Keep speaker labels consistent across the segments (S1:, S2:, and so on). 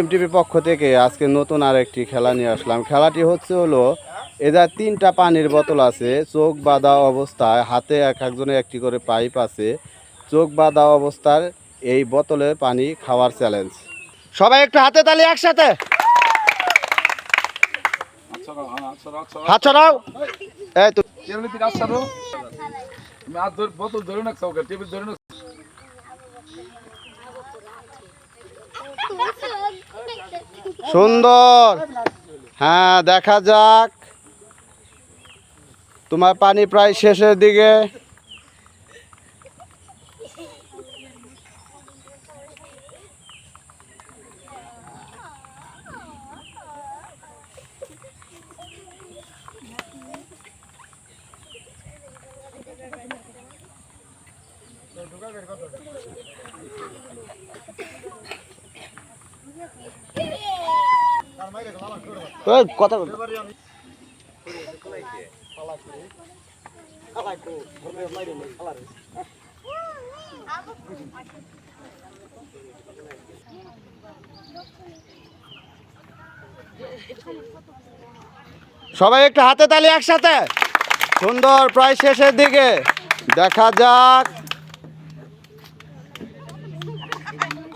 S1: এমটিপির পক্ষ থেকে আজকে নতুন আর একটি খেলা নিয়ে আসলাম। খেলাটি হচ্ছে হলো এদের তিনটা পানির বোতল আছে, চোখ বাঁধা অবস্থায় হাতে এক একজনের একটি করে পাইপ আছে, চোখ বাঁধা অবস্থার এই বোতলের পানি খাওয়ার চ্যালেঞ্জ সবাই একটু হাতে তালি একসাথে।
S2: বোতল
S1: সুন্দর। হ্যাঁ দেখা যাক। তোমার পানি প্রায় শেষের দিকে। কথা। সবাই একটু হাতে তালি একসাথে। সুন্দর প্রায় শেষের দিকে। দেখা যাক।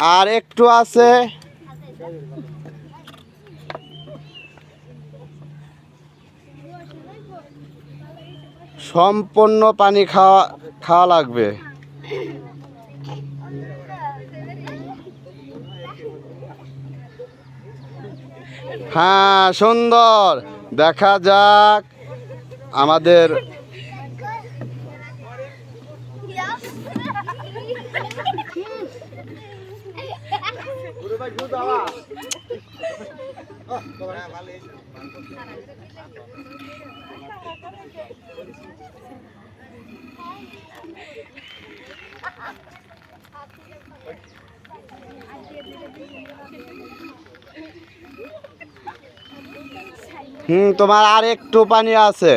S1: আর একটু আছে। সম্পূর্ণ পানি খাওয়া খাওয়া লাগবে। হ্যাঁ সুন্দর। দেখা যাক আমাদের হুম, তোমার আর একটু পানি আছে।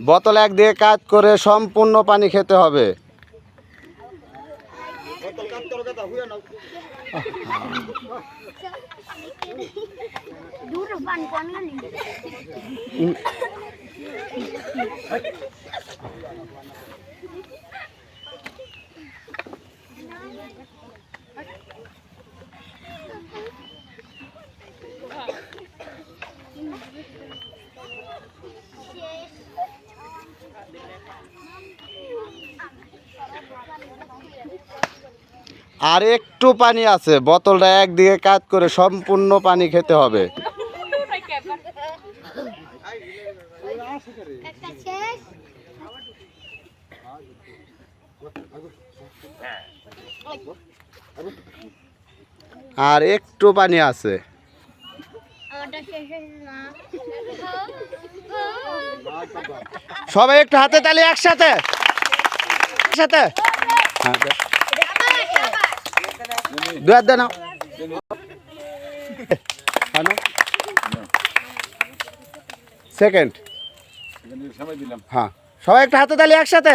S1: বোতল এক দিয়ে কাজ করে সম্পূর্ণ পানি খেতে হবে।
S3: দূর পান কোন না
S1: আর একটু পানি আছে, বোতলটা একদিকে কাজ করে সম্পূর্ণ পানি খেতে হবে। আর একটু পানি আছে। সবাই একটু হাতে তালি একসাথে। একসাথে। হ্যাঁ দে। দু হাত দে সেকেন্ড
S2: এখানে সময় দিলাম।
S1: হ্যাঁ। সবাই একটা হাতে তালি একসাথে।